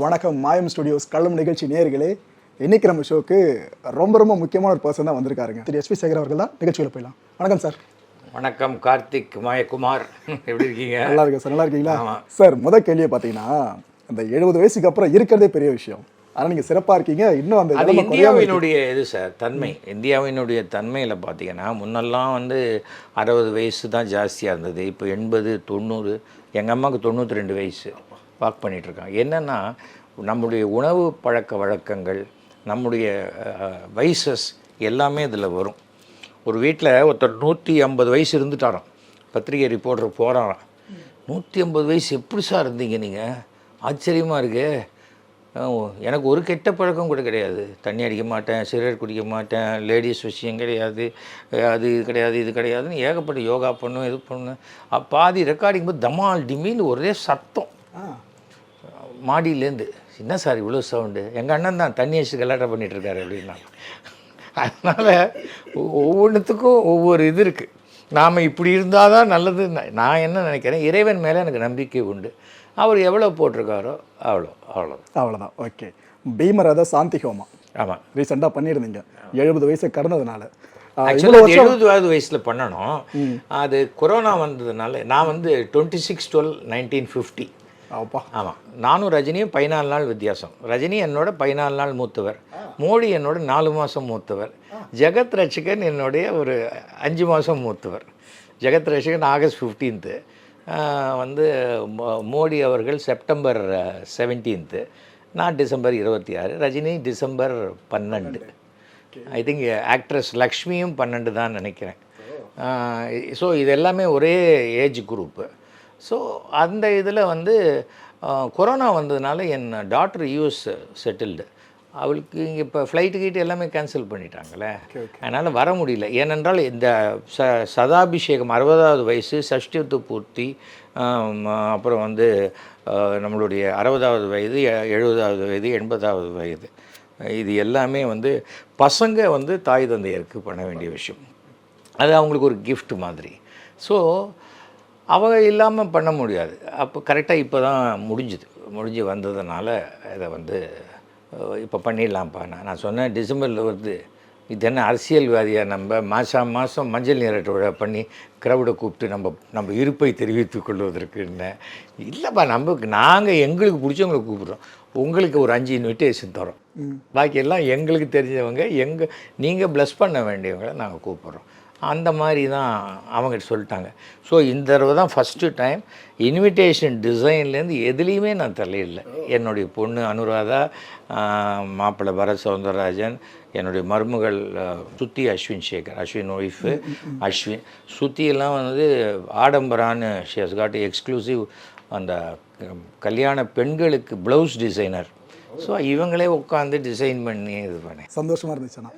வணக்கம் மாயம் ஸ்டுடியோஸ் கள்ளம் நிகழ்ச்சி நேயர்களே. இன்னைக்கு நம்ம ஷோக்கு ரொம்ப ரொம்ப முக்கியமான ஒரு பர்சன் தான் வந்திருக்காருங்க. திரு எஸ்பி சேகர் அவர்கள் தான் நிகழ்ச்சியில் போயிடலாம். வணக்கம் சார் வணக்கம் கார்த்திக் மாயகுமார். எப்படி இருக்கீங்க? நல்லா இருக்கு சார் நல்லா இருக்கீங்களா. சார் முத கேள்வியை பார்த்தீங்கன்னா அந்த எழுபது வயசுக்கு அப்புறம் இருக்கிறதே பெரிய விஷயம். ஆனால் நீங்கள் சிறப்பாக இருக்கீங்க. இன்னும் அந்த. இந்தியாவினுடைய இது சார் தன்மை. இந்தியாவினுடைய தன்மையில் பார்த்தீங்கன்னா முன்னெல்லாம் வந்து அறுபது வயசு தான் ஜாஸ்தியாக இருந்தது. இப்போ எண்பது தொண்ணூறு எங்கள் அம்மாவுக்கு தொண்ணூற்றி ரெண்டு வயசு. வாக் பண்ணிகிட்ருக்காங்க என்னென்னா நம்முடைய உணவு பழக்க வழக்கங்கள் நம்முடைய வைசஸ் எல்லாமே இதில் வரும். ஒரு வீட்டில் ஒருத்தர் நூற்றி ஐம்பது வயசு இருந்துட்டாராம். பத்திரிகை ரிப்போர்ட்டர் போகிறாராம் நூற்றி ஐம்பது வயசு எப்படி சார் இருந்தீங்க நீங்கள் ஆச்சரியமாக இருக்கு. எனக்கு ஒரு கெட்ட பழக்கம் கூட கிடையாது. தண்ணி அடிக்க மாட்டேன் சிகரெட் குடிக்க மாட்டேன் லேடிஸ் விஷயம் கிடையாது அது இது கிடையாது இது கிடையாதுன்னு ஏகப்பட்ட யோகா பண்ணும் இது பண்ணும் பாதி ரெக்கார்டிங் போது தமால் டிமின்னு ஒரே சத்தம். ஆ. மாடியிலேருந்து என்ன சார் இவ்வளோ சவுண்டு எங்கள் அண்ணன் தான் தண்ணி வச்சு கலாட்டம் பண்ணிட்டு இருக்காரு அப்படின்னா. அதனால் ஒவ்வொன்றுத்துக்கும் ஒவ்வொரு இது இருக்குது நாம் இப்படி இருந்தால் தான் நல்லது. நான் என்ன நினைக்கிறேன் இறைவன் மேலே எனக்கு நம்பிக்கை உண்டு. அவர் எவ்வளோ போட்டிருக்காரோ அவ்வளோ அவ்வளோ அவ்வளோதான் ஓகே. பீமரத சாந்தி ஹோமம் ஆமாம் ரீசெண்டாக பண்ணியிருந்தீங்க. எழுபது வயசு கடந்ததுனால. ஆக்சுவலாக வருஷம் எழுபதாவது வயசில் பண்ணணும். அது கொரோனா வந்ததுனால நான் வந்து twenty six twelve nineteen fifty அப்பா ஆமாம் நானும் ரஜினியும் பதினாலு நாள் வித்தியாசம். ரஜினி என்னோட பதினாலு நாள் மூத்தவர். மோடி என்னோட நாலு மாதம் மூத்தவர். ஜெகத் ரட்சகன் என்னுடைய ஒரு அஞ்சு மாதம் மூத்தவர். ஜெகத் ரட்சகன் ஆகஸ்ட் ஃபிஃப்டீன்த்து வந்து மோ- மோடி அவர்கள் செப்டம்பர் செவன்டீன்த்து நான் டிசம்பர் இருபத்தி ஆறு. ரஜினி டிசம்பர் பன்னெண்டு. ஐ திங்க் ஆக்ட்ரஸ் லக்ஷ்மியும் பன்னெண்டு தான் நினைக்கிறேன். ஸோ இது எல்லாமே ஒரே ஏஜ் குரூப்பு ஸோ அந்த இதில் வந்து கொரோனா வந்ததுனால என் டாக்டர் யூஎஸ் செட்டில்டு அவளுக்கு இங்கே இப்போ ஃப்ளைட்டு கீட்டு எல்லாமே கேன்சல் பண்ணிட்டாங்களே. அதனால் வர முடியல. ஏனென்றால் இந்த ச சதாபிஷேகம் அறுபதாவது வயசு சஷ்டியத்து பூர்த்தி அப்புறம் வந்து நம்மளுடைய அறுபதாவது வயது எழுபதாவது வயது எண்பதாவது வயது. இது எல்லாமே வந்து பசங்க வந்து தாய் தந்தையருக்கு பண்ண வேண்டிய விஷயம். அது அவங்களுக்கு ஒரு gift மாதிரி. ஸோ அவங்க இல்லாமல் பண்ண முடியாது. அப்போ கரெக்டாக இப்போ தான் முடிஞ்சுது. முடிஞ்சு வந்ததுனால இதை வந்து இப்போ பண்ணிடலாம்ப்பா. நான் நான் சொன்னேன் டிசம்பரில் வருது இது என்ன அரசியல்வாதியாக நம்ம மாதம் மாதம் மஞ்சள் நீரட்டு விழா பண்ணி க்ரௌடை கூப்பிட்டு நம்ம நம்ம இருப்பை தெரிவித்துக் கொள்வதற்குன்னு இல்லைப்பா நம்ம நாங்கள் எங்களுக்கு பிடிச்சவங்களை கூப்பிட்றோம். உங்களுக்கு ஒரு அஞ்சு இன்விடேஷன் தரோம். பாக்கி எல்லாம் எங்களுக்கு தெரிஞ்சவங்க எங்கள் நீங்கள் ப்ளஸ் பண்ண வேண்டியவங்களை நாங்கள் கூப்பிட்றோம். அந்த மாதிரி தான் அவங்க சொல்லிட்டாங்க. ஸோ இந்த தடவை தான் ஃபஸ்ட்டு டைம் இன்விடேஷன் டிசைன்லேருந்து எதுலேயுமே நான் தலையிடல என்னுடைய பொண்ணு அனுராதா மாப்பிள்ளை பரத் சவுந்தரராஜன் என்னுடைய மருமகள் சுத்தி அஸ்வின் சேகர் அஸ்வின் ஒய்ஃபு அஸ்வின். சுத்தியெல்லாம் வந்து ஆடம்பரான்னு ஷியஸ் காட் எக்ஸ்க்ளூசிவ் அந்த கல்யாண பெண்களுக்கு ப்ளவுஸ் டிசைனர் ஸோ இவங்களே உட்காந்து டிசைன் பண்ணி இது பண்ணேன் சந்தோஷமா இருந்துச்சுண்ணா.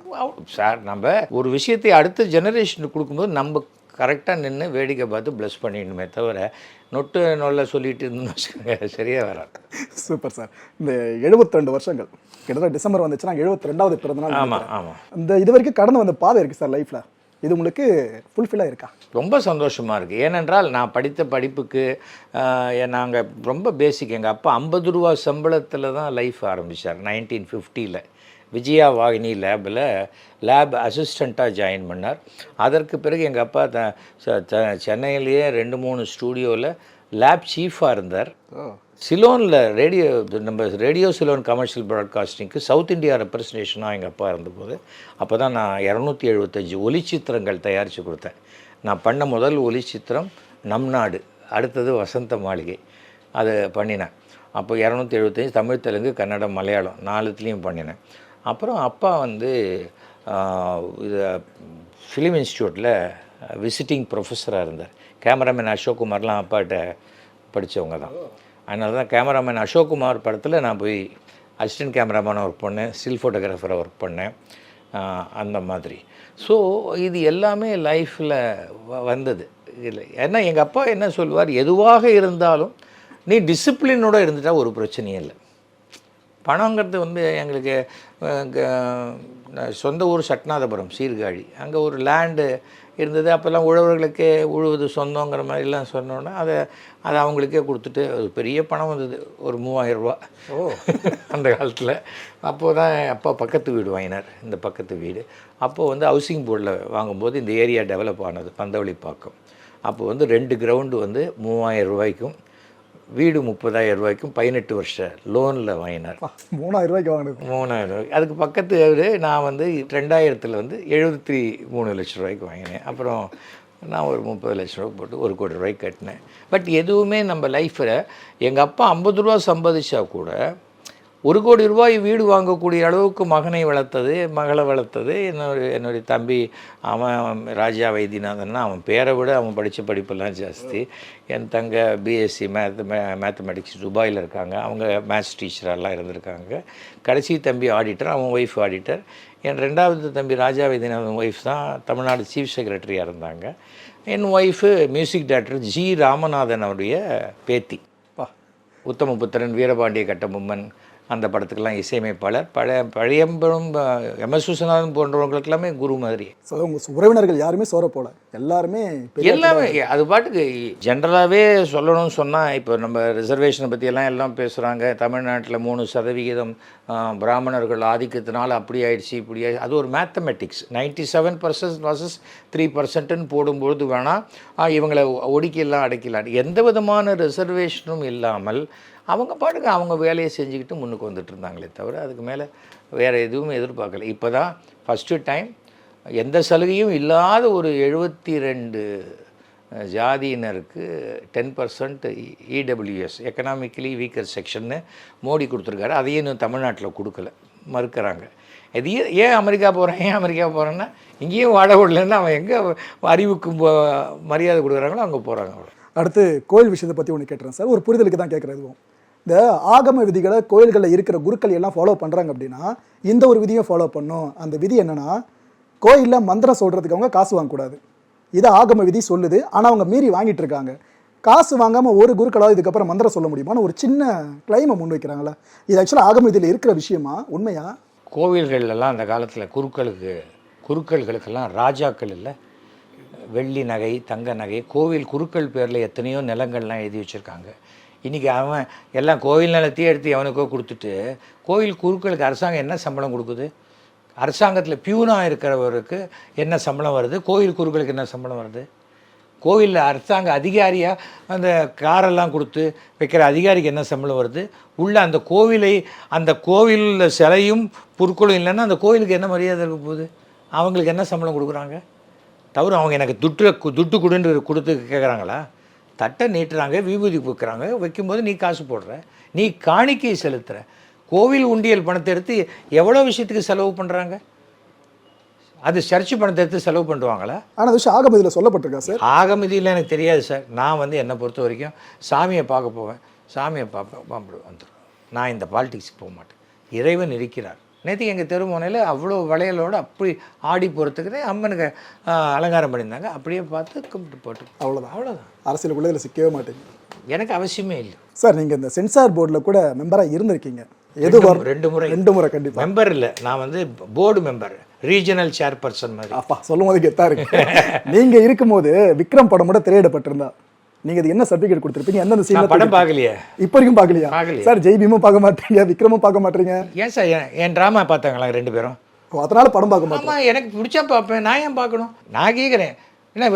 சார் நம்ம ஒரு விஷயத்தை அடுத்த ஜெனரேஷனுக்கு கொடுக்கும்போது நம்ம கரெக்டாக நின்று வேடிக்கை பார்த்து ப்ளஸ் பண்ணிடணுமே தவிர நொட்டு நொல்ல சொல்லிட்டு வச்சுக்கோங்க சரியாக வராது. சூப்பர் சார் இந்த 72 வருஷங்கள் கிட்டத்தட்ட டிசம்பர் வந்துச்சுன்னா எழுபத்தி ரெண்டாவது பிறந்தநாள் ஆமாம். ஆமாம் இந்த இது வரைக்கும் கடந்து வந்த பாதை இருக்கு சார் லைஃப்ல இது உங்களுக்கு ஃபுல்ஃபில்லாக இருக்கா? ரொம்ப சந்தோஷமாக இருக்குது ஏனென்றால் நான் படித்த படிப்புக்கு நாங்கள் ரொம்ப பேசிக் எங்கள் அப்பா ஐம்பது ரூபா சம்பளத்தில் தான் லைஃப் ஆரம்பித்தார் நைன்டீன் ஃபிஃப்டியில் விஜயா வாகினி லேபில் லேப் அசிஸ்டண்ட்டாக ஜாயின் பண்ணார். அதற்கு பிறகு எங்கள் அப்பா த சென்னையிலேயே ரெண்டு மூணு ஸ்டூடியோவில் லேப் சீஃபாக இருந்தார். சிலோனில் ரேடியோ நம்ம ரேடியோ சிலோன் கமர்ஷியல் ப்ராட்காஸ்டிங்க்கு சவுத் இந்தியா ரெப்ரசன்டேஷனாக எங்கள் அப்பா இருந்தபோது அப்போ தான் நான் இரநூத்தி எழுபத்தஞ்சு ஒலிச்சித்திரங்கள் தயாரித்து கொடுத்தேன். நான் பண்ண முதல் ஒலிச்சித்திரம் நம் நாடு அடுத்தது வசந்த மாளிகை அது பண்ணினேன். அப்போ இரநூத்தி எழுபத்தஞ்சு தமிழ் தெலுங்கு கன்னடம் மலையாளம் நாலுத்துலேயும் பண்ணினேன். அப்புறம் அப்பா வந்து இது ஃபிலிம் இன்ஸ்டியூட்டில் விசிட்டிங் ப்ரொஃபஸராக இருந்தார். கேமராமேன் அசோக்குமார்லாம் அப்பாட்ட படித்தவங்க தான். அதனால தான் கேமராமேன் அசோக்குமார் படத்தில் நான் போய் அசிஸ்டன்ட் கேமராமேனாக ஒர்க் பண்ணேன் ஸ்டில் ஃபோட்டோகிராஃபராக ஒர்க் பண்ணேன். அந்த மாதிரி. ஸோ இது எல்லாமே லைஃப்பில் வந்தது. இல்லை ஏன்னா எங்கள் அப்பா என்ன சொல்லுவார்? எதுவாக இருந்தாலும் நீ டிசிப்ளினோட இருந்துட்டால் ஒரு பிரச்சனையும் இல்லை. பணங்கிறது வந்து எங்களுக்கு க- சொந்த ஊர் சட்நாதபுரம் சீர்காழி. அங்கே ஒரு லேண்டு இருந்தது. அப்போல்லாம் உழவர்களுக்கே உழுவது சொந்தங்கிற மாதிரிலாம் சொன்னோன்னே அதை அதை அவங்களுக்கே கொடுத்துட்டு அது பெரிய பணம் வந்தது. ஒரு மூவாயிரம் ரூபா ஓ. அந்த காலத்தில். அப்போது தான் அப்பா பக்கத்து வீடு வாங்கினார். இந்த பக்கத்து வீடு. அப்போது வந்து ஹவுசிங் போர்டில் வாங்கும்போது இந்த ஏரியா டெவலப் ஆனது பந்தவழிப்பாக்கம். அப்போ வந்து ரெண்டு கிரவுண்டு வந்து மூவாயிரம் ரூபாய்க்கும் வீடு முப்பதாயிரம் ரூபாய்க்கும் பதினெட்டு வருஷம் லோனில் வாங்கினார். மூணாயிரம் ரூபாய்க்கு வாங்கினது. மூணாயிரம் ரூபாய். அதுக்கு பக்கத்து வீடு நான் வந்து ரெண்டாயிரத்தில் வந்து எழுபத்தி மூணு லட்ச ரூபாய்க்கு வாங்கினேன். அப்புறம் நான் ஒரு முப்பது லட்ச ரூபா போட்டு ஒரு கோடி ரூபாய்க்கு கட்டினேன். பட் எதுவுமே நம்ம லைஃப்பில் எங்கள் அப்பா ஐம்பது ரூபா சம்பாதிச்சா கூட ஒரு கோடி ரூபாய் வீடு வாங்கக்கூடிய அளவுக்கு மகனை வளர்த்தது மகளை வளர்த்தது. என்னுடைய என்னுடைய தம்பி அவன் ராஜா வைத்தியநாதன்னா அவன் பேரை விட அவன் படித்த படிப்பெல்லாம் ஜாஸ்தி. என் தங்க பிஎஸ்சி மேத் மேத்தமெட்டிக்ஸ் துபாயில் இருக்காங்க. அவங்க மேத்ஸ் டீச்சரெல்லாம் இருந்திருக்காங்க. கடைசி தம்பி ஆடிட்டர் அவன் ஒய்ஃப் ஆடிட்டர் என் ரெண்டாவது தம்பி ராஜா வைத்தியநாதன் ஒய்ஃப் தான் தமிழ்நாடு சீஃப் செக்ரட்டரியாக இருந்தாங்க. என் wife music director G Ramanathan அவருடைய பேத்தி. உத்தமபுத்திரன் வீரபாண்டிய கட்டபொம்மன் அந்த படத்துக்கெல்லாம் இசையமைப்பாளர். பழைய பழையம்பெரும் எம். எஸ். விஸ்வநாதன் போன்றவங்களுக்கு எல்லாமே குரு மாதிரி. ஸோ உங்கள் உறவினர்கள் யாருமே சோற போல எல்லாருமே எல்லாமே அது பாட்டுக்கு ஜென்ரலாகவே சொல்லணும்னு சொன்னால் இப்போ நம்ம ரிசர்வேஷனை பற்றியெல்லாம் எல்லாம் பேசுகிறாங்க தமிழ்நாட்டில் மூணு சதவிகிதம் பிராமணர்கள் ஆதிக்கத்தினால அப்படி ஆயிடுச்சு இப்படி ஆயிடுச்சு அது ஒரு mathematics ninety seven percent versus three பர்சன்ட்னு போடும்பொழுது வேணால் இவங்களை ஒடுக்கிலாம் அடக்கிலாம் எந்த விதமான ரிசர்வேஷனும் இல்லாமல் அவங்க பாட்டுக்கு அவங்க வேலையை செஞ்சுக்கிட்டு முன்னுக்கு வந்துட்டு இருந்தாங்களே தவிர அதுக்கு மேலே வேறு எதுவும் எதிர்பார்க்கல. இப்போ தான் ஃபஸ்ட்டு டைம் எந்த சலுகையும் இல்லாத ஒரு எழுபத்தி ரெண்டு ஜாதியினருக்கு ten percent EWS economically weaker செக்ஷன்னு Modi கொடுத்துருக்காரு. அதையும் இன்னும் தமிழ்நாட்டில் கொடுக்கல. மறுக்கிறாங்க. இது ஏன் அமெரிக்கா போகிறேன் ஏன் அமெரிக்கா போகிறேன்னா இங்கேயும் வாழ விடலன்னா அவன் எங்கே அறிவுக்கு மரியாதை கொடுக்குறாங்களோ அங்கே போகிறாங்க அவ்வளோ அடுத்து கோயில் விஷயத்தை பற்றி ஒன்று கேட்டுறேன் சார். ஒரு புரிதலுக்கு தான் கேட்குறேன் இதுவும். இந்த ஆகம விதிகளை கோயில்களில் இருக்கிற குருக்கள் எல்லாம் ஃபாலோ பண்ணுறாங்க அப்படின்னா இந்த ஒரு விதியை ஃபாலோ பண்ணும். அந்த விதி என்னென்னா கோயிலில் மந்திரம் சொல்கிறதுக்கு அவங்க காசு வாங்கக்கூடாது இதை ஆகம விதி சொல்லுது. ஆனால் அவங்க மீறி வாங்கிட்டு இருக்காங்க. காசு வாங்காமல் ஒரு குருக்களாவது இதுக்கப்புறம் மந்திரம் சொல்ல முடியுமான்னு ஒரு சின்ன கிளைமை முன் வைக்கிறாங்களா இது ஆக்சுவலாக ஆகம விதியில் இருக்கிற விஷயமா? உண்மையா? கோவில்கள்லாம் அந்த காலத்தில் குருக்களுக்கு குருக்கள்களுக்கெல்லாம் ராஜாக்கள் இல்லை. வெள்ளி நகை தங்க நகை கோவில் குருக்கள் பேரில் எத்தனையோ நிலங்கள்லாம் எழுதி வச்சுருக்காங்க. இன்றைக்கி அவன் எல்லாம் கோவில் நிலத்தையே எடுத்து எவனுக்கோ கொடுத்துட்டு கோவில் குருக்களுக்கு அரசாங்கம் என்ன சம்பளம் கொடுக்குது? அரசாங்கத்தில் பியூனாக இருக்கிறவருக்கு என்ன சம்பளம் வருது? கோவில் குருக்களுக்கு என்ன சம்பளம் வருது? கோவிலில் அரசாங்க அதிகாரியாக அந்த காரெல்லாம் கொடுத்து வைக்கிற அதிகாரிக்கு என்ன சம்பளம் வருது? உள்ள அந்த கோவிலை அந்த கோவிலில் சிலையும் பொருட்களும் இல்லைன்னா அந்த கோவிலுக்கு என்ன மரியாதை இருக்க போகுது? அவங்களுக்கு என்ன சம்பளம் கொடுக்குறாங்க? தவிர அவங்க எனக்கு துட்டு துட்டு கொடுன்னு கொடுத்து கேட்குறாங்களா தட்டை நீட்டுறாங்க விபூதி பூக்குறாங்க வைக்கும்போது நீ காசு போடுற நீ காணிக்கை செலுத்துற. கோவில் உண்டியல் பணத்தை எடுத்து எவ்வளோ விஷயத்துக்கு செலவு பண்ணுறாங்க அது சர்ச்சு பணத்தை எடுத்து செலவு பண்ணுவாங்களா ஆனால் விஷயம் ஆகம இதில் சொல்லப்பட்டிருக்கா சார்? ஆகமதியில் எனக்கு தெரியாது சார். நான் வந்து என்னை பொறுத்த வரைக்கும் சாமியை பார்க்க போவேன். சாமியை பார்ப்பேன் பாம்பு வந்துடும் நான் இந்த பாலிடிக்ஸ்க்கு போக மாட்டேன். இறைவன் இருக்கிறார். நேற்றுக்கு எங்கள் தெருமுனையில் அவ்வளோ வளையலோடு அப்படி ஆடி போகிறதுக்கு அம்மனுக்கு அலங்காரம் பண்ணியிருந்தாங்க. அப்படியே பார்த்து கும்பிட்டு போட்டு. அவ்வளோதான் அவ்வளோதான் அரசியலுக்குள்ளே இதில் சிக்கவே மாட்டேங்க எனக்கு அவசியமே இல்லை. சார் நீங்கள் இந்த சென்சார் போர்டில் கூட மெம்பராக இருந்திருக்கீங்க. எது ரெண்டு முறை. ரெண்டு முறை கண்டிப்பாக மெம்பர் இல்லை. நான் வந்து போர்டு மெம்பர் ரீஜனல் சேர்பர்சன் மாதிரி. அப்பா சொல்லும் போது கெத்தா இருக்கு. நீங்க இருக்கும்போது விக்ரம் படம் கூட திரையிடப்பட்டிருந்தா. நீங்க இது என்ன சர்டிஃபிகேட் கொடுத்துருப்பீங்க? எந்தெந்த சீன் படம் பார்க்கலையே. இப்போ வரைக்கும் பார்க்கலையா. சார் ஜெய் பீமும் பார்க்க மாட்டீங்க விக்ரமும் பார்க்க மாட்டீங்க? ஏன் சார் என் ட்ராமா பார்த்தாங்களா ரெண்டு பேரும்? அதனால படம் பார்க்க ஆமாம் எனக்கு பிடிச்சா பார்ப்பேன். நான் ஏன் பார்க்கணும்? நான் கேட்குறேன் என்ன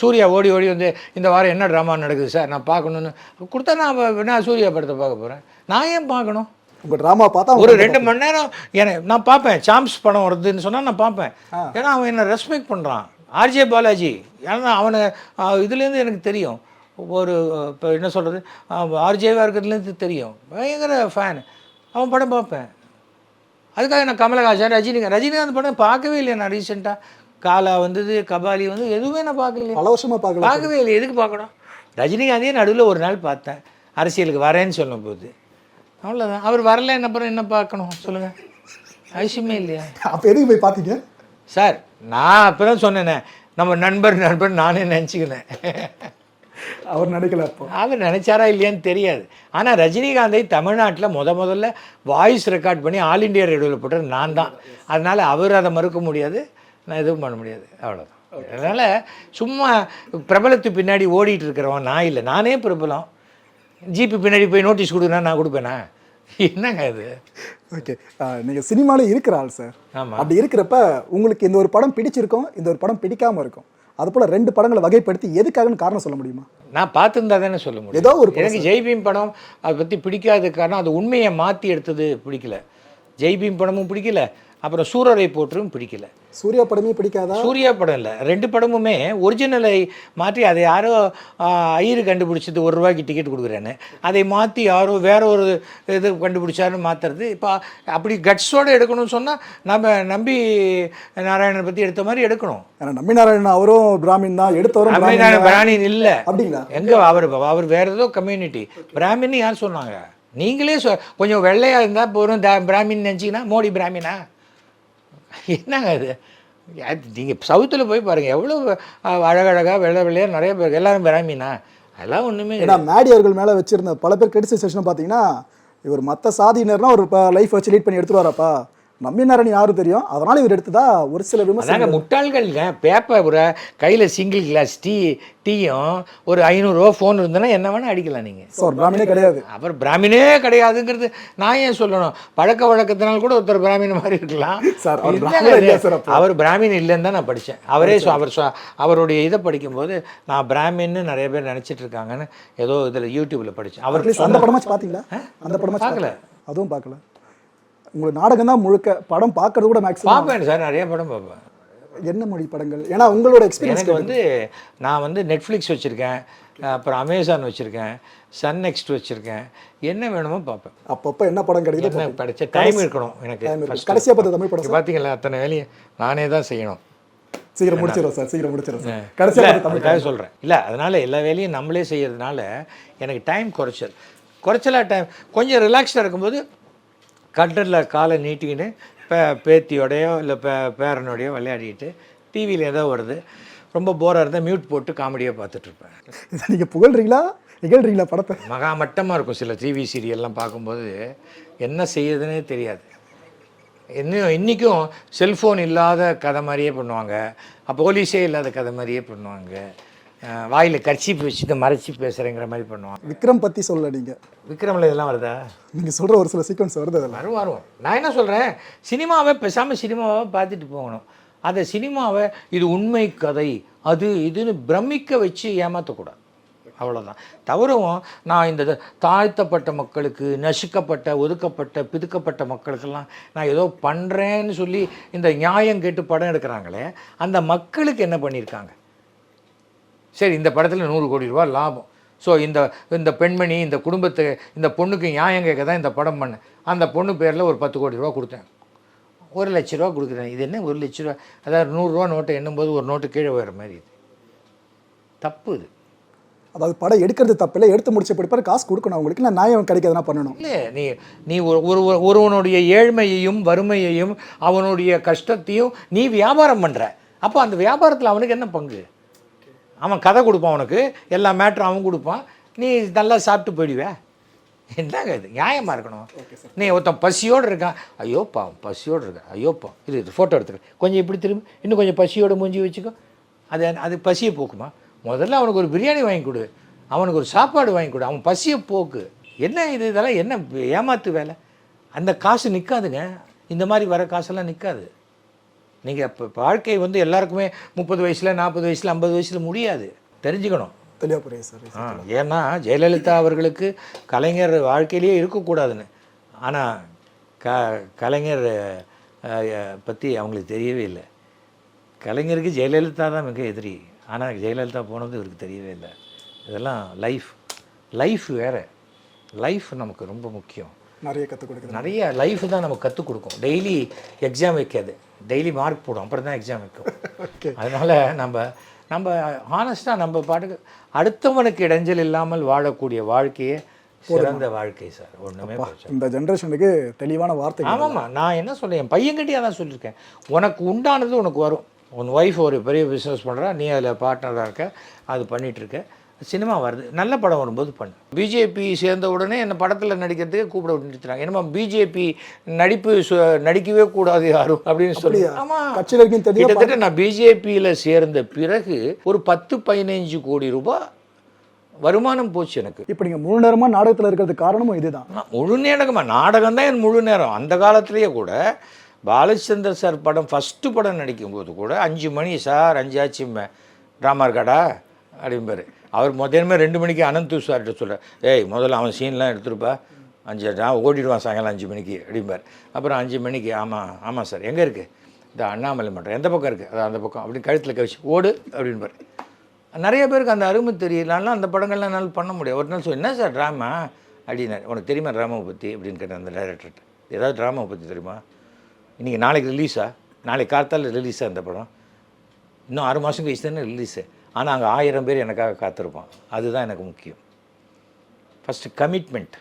சூர்யா ஓடி ஓடி வந்து இந்த வாரம் என்ன ட்ராமா நடக்குது சார்? நான் பார்க்கணுன்னு கொடுத்தா நான் நான் சூர்யா படத்தை பார்க்க போகிறேன் நான் ஏன் பார்க்கணும்? உங்க டிராமா பார்த்தா ஒரு ரெண்டு மணி நேரம் எனக்கு நான் பார்ப்பேன். சாம்ஸ் படம் வருதுன்னு சொன்னால் நான் பார்ப்பேன். ஏன்னா அவன் என்னை ரெஸ்பெக்ட் பண்ணுறான் ஆர்ஜே பாலாஜி. ஏன்னா அவனை இதுலேருந்து எனக்கு தெரியும். ஒரு இப்போ என்ன சொல்கிறது ஆர்ஜேவாக இருக்கிறதுலேருந்து தெரியும். பயங்கர ஃபேன் அவன் படம் பார்ப்பேன். அதுக்காக நான் கமலஹாசன் ரஜினிகாந்த் ரஜினிகாந்த் படம் பார்க்கவே இல்லை நான் ரீசெண்டாக காலா வந்தது கபாலி வந்து எதுவுமே நான் பார்க்கலையே. பல வருஷமா பார்க்கல. பார்க்கவே இல்லை எதுக்கு பார்க்கணும்? ரஜினிகாந்தையே நடுவில் ஒரு நாள் பார்த்தேன். அரசியலுக்கு வரேன்னு சொல்லும் போது அவ்வளோதான் அவர் வரல என்ன அப்புறம் என்ன பார்க்கணும்? சொல்லுங்கள் அவசியமே இல்லையா? அப்ப எதுக்கு போய் பார்த்தீங்க? சார் நான் அப்போ தான் சொன்னேனே. நம்ம நண்பர் நண்பர் நானே நினச்சிக்கினேன். அவர் நினைக்கல அப்போ. அவர் நினைச்சாரா இல்லையான்னு தெரியாது. ஆனால் ரஜினிகாந்தை தமிழ்நாட்டில் முத முதல்ல வாய்ஸ் ரெக்கார்ட் பண்ணி ஆல் இண்டியா ரேடியோவில் போட்டது நான் தான். அதனால் அவர் அதை மறுக்க முடியாது. நான் எதுவும் பண்ண முடியாது. அவ்வளோதான் அதனால் சும்மா பிரபலத்து பின்னாடி ஓடிட்டு இருக்கிறவன் நான் இல்லை. நானே பிரபலம். ஜிபி பின்னாடி போய் நோட்டீஸ் கொடுக்குறேன் நான் கொடுப்பேனா? என்னங்க இது? ஓகே நீங்கள் சினிமாவில் இருக்கிற ஆள் சார் ஆமாம் அப்படி இருக்கிறப்ப உங்களுக்கு இந்த ஒரு படம் பிடிச்சிருக்கும் இந்த ஒரு படம் பிடிக்காம இருக்கும். அது போல ரெண்டு படங்களை வகைப்படுத்தி எதுக்காகன்னு காரணம் சொல்ல முடியுமா? நான் பார்த்துருந்தா தானே சொல்ல முடியும். ஏதோ ஒரு எனக்கு ஜெய்பீம் படம் அதை பற்றி பிடிக்காத காரணம் அது உண்மையை மாற்றி எடுத்தது பிடிக்கல. ஜெய்பீம் படமும் பிடிக்கல. அப்புறம் சூரரை போற்றும் பிடிக்கல. சூர்யா படமே பிடிக்காதா? சூர்யா படம் இல்லை. ரெண்டு படமுமே ஒரிஜினலை மாற்றி அதை யாரோ ஐயரு கண்டுபிடிச்சது ஒரு ரூபாய்க்கு டிக்கெட் கொடுக்குறேன்னு. அதை மாற்றி யாரோ வேற ஒரு இது கண்டுபிடிச்சாருன்னு மாற்றுறது இப்போ அப்படி கட்ஸோடு எடுக்கணும்னு சொன்னால் நம்ம நம்பி நாராயணனை பற்றி எடுத்த மாதிரி எடுக்கணும். ஏன்னா நம்பி நாராயணன் அவரும் பிராமின் தான் எடுத்தவரும் நம்பி பிராமின் நாராயணன் பிராணின் இல்லை. அப்படிங்களா? எங்க அவர் அவர் வேற ஏதோ கம்யூனிட்டி பிராமின் யார் சொன்னாங்க? நீங்களே சொ கொஞ்சம் வெள்ளையா இருந்தா போதும் தா- பிராமின் நினச்சிங்கன்னா மோடி பிராமினா? என்னங்க அது அது நீங்க சவுத்துல போய் பாருங்க. எவ்வளோ அஹ், அழகழகா வெள்ளை வெள்ளையா நிறைய பேர் எல்லாரும் பிராமினா அதெல்லாம் ஒண்ணுமே ஏன்னா மேடி அவர்கள் மேல வச்சிருந்த பல பேர் கிரிட்டிசைசேஷன் பார்த்தீங்கன்னா இவர் மற்ற சாதியினர்னா ஒரு லைஃப் வச்சு லீட் பண்ணி எடுத்துட்டு வரப்பா நம்பி நாராயணன் யாரும் தெரியும்? அதனால இவர் எடுத்ததா ஒரு சில விமர்சனம் முட்டாள்கள்ங்க பேப்பரை கையில் சிங்கிள் கிளாஸ் டீ டீயும் ஒரு ஐநூறுரூவா ஃபோன் இருந்ததுன்னா என்ன வேணால் அடிக்கலாம் நீங்கள் சார் பிராமினே கிடையாது. அவர் பிராமினே கிடையாதுங்கிறது நான் ஏன் சொல்லணும்? பழக்க வழக்கத்தினால கூட ஒருத்தர் பிராமின் மாதிரி இருக்கலாம். சார், அவர் பிராமின் இல்லைன்னு தான் நான் படித்தேன் அவரே அவர் அவருடைய இதை படிக்கும்போது நான் பிராமின்னு நிறைய பேர் நினச்சிட்டு இருக்காங்கன்னு ஏதோ இதில் யூடியூப்பில் படித்தேன் அவர் அந்த படமாச்சு பார்த்தீங்களா? அந்த படமாச்சு பார்க்கல. அதுவும் பார்க்கல. உங்களுக்கு நாடகம் தான் முழுக்க படம் பார்க்கறது கூட மேக்ஸிமம் பார்ப்பேன் சார் நிறைய படம் பார்ப்பேன். என்ன மொழி படங்கள்? ஏன்னா உங்களோட எக்ஸ்பீரியன்ஸ் வந்து நான் வந்து நெட்ஃப்ளிக்ஸ் வச்சுருக்கேன் அப்புறம் அமேசான் வச்சுருக்கேன் சன் நெக்ஸ்ட் வச்சுருக்கேன் என்ன வேணுமோ பார்ப்பேன். அப்பப்போ என்ன படம் கிடைக்குது படிச்ச டைம் இருக்கணும் எனக்கு Time இருக்கு. first. கடைசியா பார்த்த தமிழ் படம் பார்த்தீங்களா அத்தனை வேலையை நானே தான் செய்யணும். சீக்கிரம் முடிச்சிடும் சார் சீக்கிரம் முடிச்சிடும் சார். கடைசியா இல்லை பார்த்த தமிழ் அதுக்காக சொல்கிறேன் இல்லை அதனால் எல்லா வேலையும் நம்மளே செய்யறதுனால எனக்கு டைம் குறைச்சல். குறைச்சலா டைம் கொஞ்சம் ரிலாக்ஸ்டாக இருக்கும்போது கட்டரில் காலை நீட்டிக்கிட்டு பே பேத்தியோடையோ இல்லை பே பேரனோடையோ விளையாடிட்டு டிவியில் ஏதோ வருது. ரொம்ப போராக இருந்தால் மியூட் போட்டு காமெடியாக பார்த்துட்ருப்பேன். இதை நீங்க புகழ்றீங்களா? நிகழ்றீங்களா படத்தை? மகா மட்டமாக இருக்கும் சில டிவி சீரியல்லாம் பார்க்கும்போது என்ன செய்யுதுன்னே தெரியாது. இன்னும் இன்றைக்கும் செல்ஃபோன் இல்லாத கதை மாதிரியே பண்ணுவாங்க. போலீஸே இல்லாத கதை மாதிரியே பண்ணுவாங்க. வாயில கர்ச்சீப் வச்சுட்டு மறைச்சி பேசுகிறேங்கிற மாதிரி பண்ணுவாங்க விக்ரம் பத்தி சொல்லல நீங்க. விக்ரமில் இதெல்லாம் வருதா? நீங்க சொல்ற ஒரு சில சீக்வன்ஸ் வருது அதில். வரும் வரும் நான் என்ன சொல்கிறேன் சினிமாவை பேசாமல் சினிமாவை பார்த்துட்டு போகணும். அந்த சினிமாவை இது உண்மை கதை அது இதுன்னு பிரமிக்க வச்சு ஏமாற்றக்கூடாது அவ்வளோதான் தவறும் நான் இந்த தாழ்த்தப்பட்ட மக்களுக்கு நசுக்கப்பட்ட ஒதுக்கப்பட்ட பிதுக்கப்பட்ட மக்களுக்கெல்லாம் நான் ஏதோ பண்ணுறேன்னு சொல்லி இந்த நியாயம் கேட்டு படம் எடுக்கிறாங்களே அந்த மக்களுக்கு என்ன பண்ணியிருக்காங்க? சரி இந்த படத்தில் நூறு கோடி ரூபா லாபம். ஸோ இந்த இந்த பெண்மணி இந்த குடும்பத்தை இந்த பொண்ணுக்கு நியாயம் கேட்க தான் இந்த படம் பண்ணேன் அந்த பொண்ணு பேரில் ஒரு பத்து கோடி ரூபா கொடுத்தேன். ஒரு லட்ச ரூபா கொடுக்குறேன். இது என்ன ஒரு லட்ச ரூபா? அதாவது நூறுரூவா நோட்டை எண்ணும்போது ஒரு நோட்டு கீழே வர மாதிரி இது. தப்பு இது. அதாவது படம் எடுக்கிறது தப்பில்லை. எடுத்து முடிச்ச பிற்பாடு காசு கொடுக்கணும் அவங்களுக்கு. நான் நியாயம் கிடைக்காதுன்னா பண்ணணும். இல்லை நீ நீ ஒரு- ஒருவனுடைய ஏழ்மையையும் வறுமையையும் அவனுடைய கஷ்டத்தையும் நீ வியாபாரம் பண்ணுற அப்போ அந்த வியாபாரத்தில் அவனுக்கு என்ன பங்கு? அவன் கதை கொடுப்பான் உனக்கு எல்லா மேட்ரும் அவன் கொடுப்பான். நீ நல்லா சாப்பிட்டு போயிடுவே. என்னங்க இது? நியாயமாக இருக்கணும். நீ ஒருத்தன் பசியோடு இருக்கான். ஐயோ பாவம் பசியோடு இருக்கான். ஐயோ பாவம் இது இது ஃபோட்டோ எடுத்துக்க கொஞ்சம் இப்படி திரும்பி. இன்னும் கொஞ்சம் பசியோட மூஞ்சி வச்சுக்கோ. அது அது பசியை போக்குமா? முதல்ல அவனுக்கு ஒரு பிரியாணி வாங்கி கொடு. அவனுக்கு ஒரு சாப்பாடு வாங்கி கொடு. அவன் பசியை போக்கு. என்ன இது? இதெல்லாம் என்ன ஏமாத்து வேலை? அந்த காசு நிற்காதுங்க இந்த மாதிரி வர காசெல்லாம் நிற்காது நீங்கள் இப்போ வாழ்க்கை வந்து எல்லாருக்குமே முப்பது வயசில் நாற்பது வயசில் ஐம்பது வயசில் முடியாது. தெரிஞ்சுக்கணும். தெளிவா புரியுது சார் ஆ ஏன்னா ஜெயலலிதா அவர்களுக்கு கலைஞர் வாழ்க்கையிலேயே இருக்கக்கூடாதுன்னு. ஆனால் க கலைஞர் பற்றி அவங்களுக்கு தெரியவே இல்லை. கலைஞருக்கு ஜெயலலிதா தான் மிக எதிரி. ஆனால் ஜெயலலிதா போனது இவருக்கு தெரியவே இல்லை. இதெல்லாம் லைஃப் லைஃப் வேறு. லைஃப் நமக்கு ரொம்ப முக்கியம். நிறைய கற்றுக் கொடுக்குறது நிறைய லைஃப் தான் நமக்கு கற்றுக் கொடுக்கும். டெய்லி எக்ஸாம் வைக்காது. டெய்லி மார்க் போடும் அப்புறம் தான் எக்ஸாம் வைக்கும். ஓகே அதனால் நம்ம நம்ம ஹானஸ்ட்டாக நம்ம பாட்டுக்கு அடுத்தவனுக்கு இடைஞ்சல் இல்லாமல் வாழக்கூடிய வாழ்க்கையே சிறந்த வாழ்க்கை சார். ஒன்றுமே இந்த ஜென்ரேஷனுக்கு தெளிவான வார்த்தை ஆமாம்மா. நான் என்ன சொல்ல என் பையன்கிட்டயே தான் சொல்லியிருக்கேன். உனக்கு உண்டானது உனக்கு வரும். உன் ஒய்ஃப் ஒரு பெரிய பிஸ்னஸ் பண்ணுறா நீ அதில் பார்ட்னராக இருக்க. அது பண்ணிட்டு இருக்க. சினிமா வருது. நல்ல படம் வரும்போது பண்ணு. பிஜேபி சேர்ந்த உடனே என்னை படத்தில் நடிக்கிறதுக்கு கூப்பிட நிறுத்துறாங்க என்னமா பிஜேபி நடிப்பு சு- நடிக்கவே கூடாது யாரும் அப்படின்னு சொல்லி? ஆமாம் கிட்டத்தட்ட நான் பிஜேபியில் சேர்ந்த பிறகு ஒரு பத்து பதினைஞ்சு கோடி ரூபாய் வருமானம் போச்சு எனக்கு. இப்போ நீங்க முழு நேரமா நாடகத்துல இருக்கிறதுக்கு காரணமும் இதுதான். நான் முழு நேரமா நாடகம் தான் என் முழு நேரம். அந்த காலத்திலேயே கூட பாலச்சந்தர் சார் படம் ஃபஸ்ட்டு படம் நடிக்கும்போது கூட அஞ்சு மணி சார் அஞ்சு ஆச்சு ட்ராமா இருக்காடா? அப்படிம்பாரு அவர் முதலுமே ரெண்டு மணிக்கு அனந்து சார்கிட்ட சொல்கிறார் ஏய் முதல்ல அவன் சீன்லாம் எடுத்துருப்பா. அஞ்சு நான் ஓடிடுவான் சாயங்காலம் அஞ்சு மணிக்கு. அப்படிம்பார் அப்புறம் அஞ்சு மணிக்கு ஆமாம் ஆமாம் சார். எங்கே இருக்குது இந்த அண்ணாமலை மன்றம் எந்த பக்கம் இருக்குது அது அந்த பக்கம். அப்படின்னு கழுத்தில் கவிச்சு ஓடு. அப்படின்பார் நிறைய பேருக்கு அந்த அருமை தெரியலனாலும் அந்த படங்கள்லாம் என்னால் பண்ண முடியாது. ஒரு நாள் சொல்லி என்ன சார் ட்ராமா அப்படின்னாரு. உனக்கு தெரியுமா ட்ராமாவை பற்றி அப்படின்னு கேட்டேன் அந்த டைரக்டர்கிட்ட ஏதாவது ட்ராமாவை பற்றி தெரியுமா? இன்றைக்கி நாளைக்கு ரிலீஸா நாளைக்கு கார்த்தால ரிலீஸாக அந்த படம்? இன்னும் ஆறு மாதம் கழிச்சு தானே ரிலீஸு ஆனால் அங்கே ஆயிரம் பேர் எனக்காக காத்திருப்பான். அதுதான் எனக்கு முக்கியம். ஃபஸ்ட்டு கமிட்மெண்ட்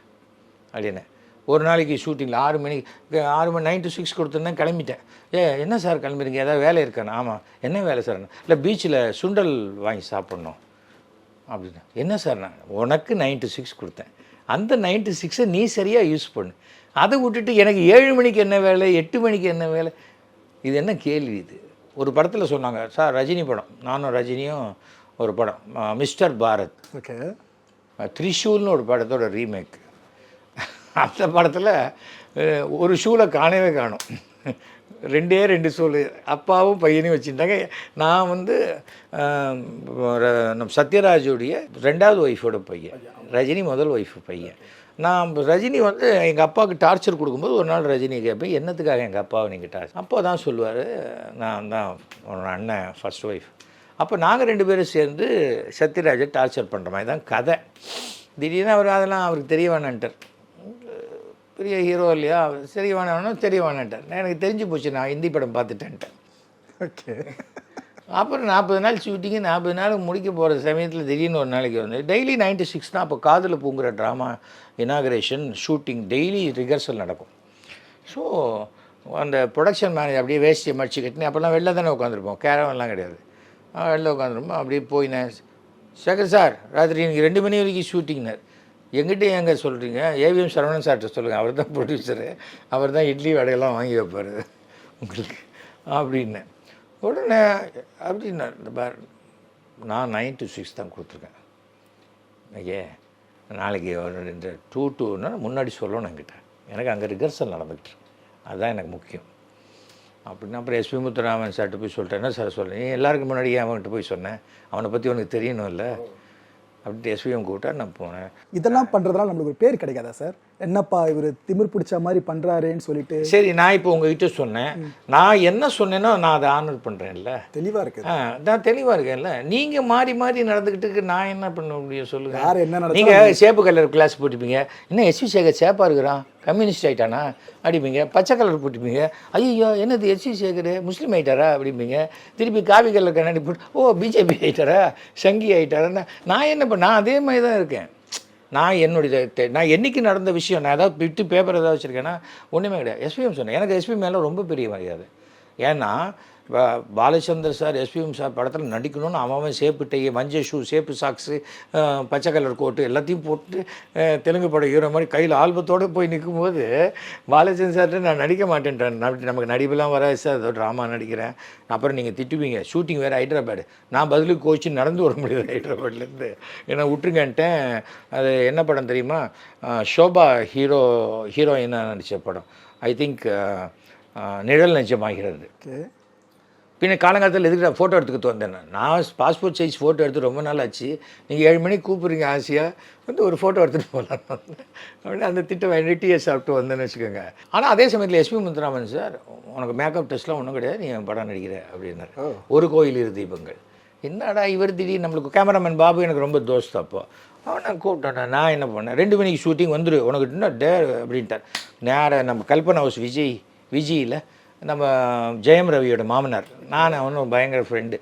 அப்படின்னு. ஒரு நாளைக்கு ஷூட்டிங்கில் ஆறு மணிக்கு ஆறு மணி நைன் டு சிக்ஸ் கொடுத்துருந்தேன் கிளம்பிட்டேன். ஏ என்ன சார் கிளம்புறீங்க ஏதாவது வேலை இருக்காண்ணா ஆமாம் என்ன வேலை சார்? இல்லை பீச்சில் சுண்டல் வாங்கி சாப்பிட்ணும். அப்படின்னு. என்ன சார் நான்? உனக்கு நைன் டு சிக்ஸ் கொடுத்தேன். அந்த நைன் டு சிக்ஸை நீ சரியாக யூஸ் பண்ணு. அதை விட்டுட்டு எனக்கு ஏழு மணிக்கு என்ன வேலை எட்டு மணிக்கு என்ன வேலை? இது என்ன கேள்வி இது? ஒரு படத்தில் சொன்னாங்க சார் ரஜினி படம். நானும் ரஜினியும் ஒரு படம். மிஸ்டர் பாரத். ஓகே. த்ரிஷூல்னு ஒரு படத்தோட ரீமேக். அந்த படத்தில் ஒரு ஷூவில் காணவே காணும். ரெண்டே ரெண்டு சொல் அப்பாவும் பையனையும் வச்சுட்டாங்க. நான் வந்து நம் நம்ம சத்யராஜுடைய ரெண்டாவது ஒய்ஃபோட பையன். ரஜினி முதல் ஒய்ஃபு பையன். நான் ரஜினி வந்து எங்கள் அப்பாவுக்கு டார்ச்சர் கொடுக்கும்போது ஒரு நாள் ரஜினி கேட்பேன் என்னத்துக்காக எங்கள் அப்பாவை நீங்கள் டார்ச்சர் அப்போ தான் சொல்லுவார் நான் தான் உன்னோட அண்ணன் ஃபர்ஸ்ட் ஒய்ஃப் அப்போ நாங்கள் ரெண்டு பேரும் சேர்ந்து சத்யராஜை டார்ச்சர் பண்ணுற மாதிரி தான் கதை. திடீர்னு அவர் அதெல்லாம் அவருக்கு தெரிய வேணான்ட்டார். பெரிய ஹீரோ இல்லையா? அவர் சரி வேணாம் தெரிய வேணான்ட்டார் எனக்கு தெரிஞ்சு போச்சு நான் ஹிந்தி படம் பார்த்துட்டேன்ட்டேன் ஓகே. அப்புறம் நாற்பது நாள் ஷூட்டிங்கு நாற்பது நாள் முடிக்க போகிற சமயத்தில் திடீர்னு ஒரு நாளைக்கு வந்து டெய்லி நைன்டி சிக்ஸ் தான் அப்போ காதில் பூங்குற drama inauguration shooting daily rehearsal நடக்கும். ஸோ அந்த ப்ரொடக்ஷன் மேனேஜர் அப்படியே வேஸ்டியை மடிச்சு கட்டினு அப்போல்லாம் வெளில தானே உட்காந்துருப்போம். கேரவன்லாம் கிடையாது. வெளில உட்காந்துருப்போம். அப்படியே போயினேன். சேகர் சார் ராத்திரி எனக்கு ரெண்டு மணி வரைக்கும் ஷூட்டிங்னார் எங்கிட்ட எங்கே சொல்கிறீங்க ஏவிஎம் சரவணன் சார்கிட்ட சொல்லுங்கள் அவர் தான் ப்ரொடியூசரு அவர் தான் இட்லி வடையெல்லாம் வாங்கி வைப்பார். உங்களுக்கு அப்படின்னு. உடனே அப்படின்னா இந்த பார் நான் நைன் டு சிக்ஸ் தான் கொடுத்துருக்கேன். ஐயே நாளைக்கு இந்த டூ டூன்னா முன்னாடி சொல்லணும் என்கிட்ட. எனக்கு அங்கே ரிகர்சல் நடந்துக்கிட்டு அதுதான் எனக்கு முக்கியம். அப்படின்னா அப்புறம் எஸ்பி முத்துராமன் சார்கிட்ட போய் சொல்லிட்டேன். என்ன சார் சொல்கிறேன் எல்லாருக்கும் முன்னாடி ஏன் அவன்கிட்ட போய் சொன்னேன். அவனை பற்றி உனக்கு தெரியணும் இல்லை அப்படின்ட்டு எஸ்பிஎம் கூப்பிட்டா நான் போனேன். இதெல்லாம் பண்றதுனால நம்மளுக்கு ஒரு பேர் கிடைக்காதா சார்? என்னப்பா இவர் திமிர் பிடிச்ச மாதிரி பண்றாரேன்னு சொல்லிட்டு. சரி நான் இப்போ உங்ககிட்ட சொன்னேன். நான் என்ன சொன்னேனோ நான் அதை ஆனர் பண்ணுறேன்ல தெளிவா இருக்கு. நான் தெளிவாக இருக்கேன்ல. நீங்கள் மாறி மாறி நடந்துக்கிட்டு நான் என்ன பண்ண முடியும் சொல்லுங்கள் யார் என்ன நீங்கள் சேப்பு கலர் கிளாஸ் போட்டுப்பீங்க என்ன எஸ்வி சேகர் சேப்பாக இருக்கிறான்? கம்யூனிஸ்ட் ஆயிட்டானா? அப்படிப்பீங்க பச்சை கலர் போட்டுப்பீங்க. ஐயோ என்னது எஸ்சி சேகர்? முஸ்லீம் ஆயிட்டாரா? அப்படிம்பீங்க. திருப்பி காவி கலர் கண்ணாடி போட்டு ஓ பிஜேபி ஆயிட்டாரா? சங்கி ஆயிட்டாரா நான் என்ன பண்ண நான் அதே மாதிரி தான் இருக்கேன். நான் என்னுடைய நான் என்னைக்கு நடந்த விஷயம் நான் ஏதாவது விட்டு பேப்பர் ஏதாவது வச்சுருக்கேன்னா ஒன்றுமே கிடையாது. எஸ்பிஎம் சொன்னேன். எனக்கு எஸ்பி மேலே ரொம்ப பெரிய மரியாதை. ஏன்னா இப்போ பாலச்சந்தர் சார் எஸ்பிஎம் சார் படத்தில் நடிக்கணும்னு அவன் அவன் சேப்பு டை மஞ்சள் ஷூ சேப்பு சாக்ஸு பச்சை கலர் கோட்டு எல்லாத்தையும் போட்டு தெலுங்கு படம் ஹீரோ மாதிரி கையில் ஆல்பத்தோடு போய் நிற்கும்போது பாலச்சந்தர் சார்கிட்ட நான் நடிக்க மாட்டேன்றேன். நமக்கு நடிப்பெல்லாம் வராது சார். ஏதோ ட்ராமா நடிக்கிறேன். அப்புறம் நீங்கள் திட்டுவீங்க. ஷூட்டிங் வேறு ஹைதராபாடு நான் பதிலுக்கு கோச்சு நடந்து வர முடியாது ஹைதராபாத்லேருந்து ஏன்னா விட்டுருங்கன்ட்டேன் அது என்ன படம் தெரியுமா? ஷோபா ஹீரோ ஹீரோயினாக நடித்த படம். ஐ திங்க் நிழல் நிஜமாகிறது ஓகே. பின்ன காலங்காலத்தில் எதுக்கு ஃபோட்டோ எடுத்துக்கிட்டு வந்தேன் நான். பாஸ்போர்ட் சைஸ் ஃபோட்டோ எடுத்து ரொம்ப நாள் ஆச்சு. நீங்கள் ஏழு மணிக்கு கூப்பிட்றீங்க ஆசையாக வந்து ஒரு ஃபோட்டோ எடுத்துகிட்டு போகலாம் அப்படின்னு அந்த திட்டம் என்டிஎஸ் சாப்பிட்டு வந்தேன்னு வச்சுக்கோங்க. ஆனால் அதே சமயத்தில் எஸ்பி முத்துராமன் சார் உனக்கு மேக்கப் டெஸ்ட்லாம் ஒன்றும் கிடையாது நீ படம் நடிக்கிற. அப்படின்னாரு. ஒரு கோயில் இரு தீபங்கள் என்னடா இவர் திடீர்னு நம்மளுக்கு கேமராமேன் பாபு எனக்கு ரொம்ப தோஸ்த் அப்போ. அவனை கூப்பிட்டேன் நான் என்ன பண்ணேன்? ரெண்டு மணிக்கு ஷூட்டிங் வந்துரு உனக்கு இன்னும் டே அப்படின்ட்டார். நேராக நம்ம கல்பனா ஹவுஸ் விஜய் விஜயில் நம்ம ஜெயம் ரவியோட மாமனார். நான் அவனும் பயங்கர ஃப்ரெண்டு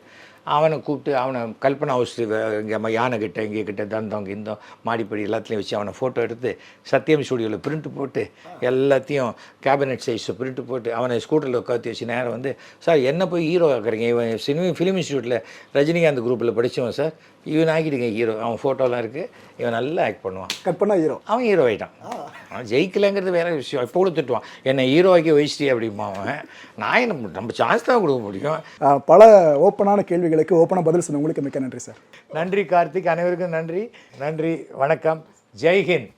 அவனை கூப்பிட்டு அவனை கல்பனா ஹவுஸ் இங்கே யானை கிட்ட இங்கே கிட்ட தந்தம் கிந்தம் மாடிப்படி எல்லாத்துலேயும் வச்சு அவனை ஃபோட்டோ எடுத்து சத்தியம் ஸ்டுடியோவில் பிரிண்ட் போட்டு எல்லாத்தையும் கேபினெட் சைஸ் பிரிண்ட் போட்டு அவனை ஸ்கூட்டரில் உட்காந்து வச்சு நேரம் வந்து சார் என்ன போய் ஹீரோ ஆக்குறீங்க? இவன் சினிமா ஃபிலிம் இன்ஸ்டியூட்டில் ரஜினிகாந்த் குரூப்பில் படித்தவன் சார் இவன் ஆக்கிடுங்க ஹீரோ அவன் ஃபோட்டோலாம் இருக்குது இவன் நல்லா ஆக்ட் பண்ணுவான். கட் பண்ணா ஹீரோ அவன் ஹீரோ ஆகிட்டான் அவன் ஜெயிக்கலைங்கிறது வேற விஷயம். இப்போ கூட திட்டுவான் என்னை ஹீரோ ஆக்கி வச்சிட்டி அப்படிமா அவன். நான் என்ன நம்ம சான்ஸ் தான் கொடுக்க முடியும். பல ஓப்பனான கேள்விகளுக்கு ஓப்பனாக பதில் சொன்ன உங்களுக்கு மிக்க நன்றி சார். நன்றி கார்த்திக். அனைவருக்கும் நன்றி. நன்றி வணக்கம். ஜெய்ஹிந்த்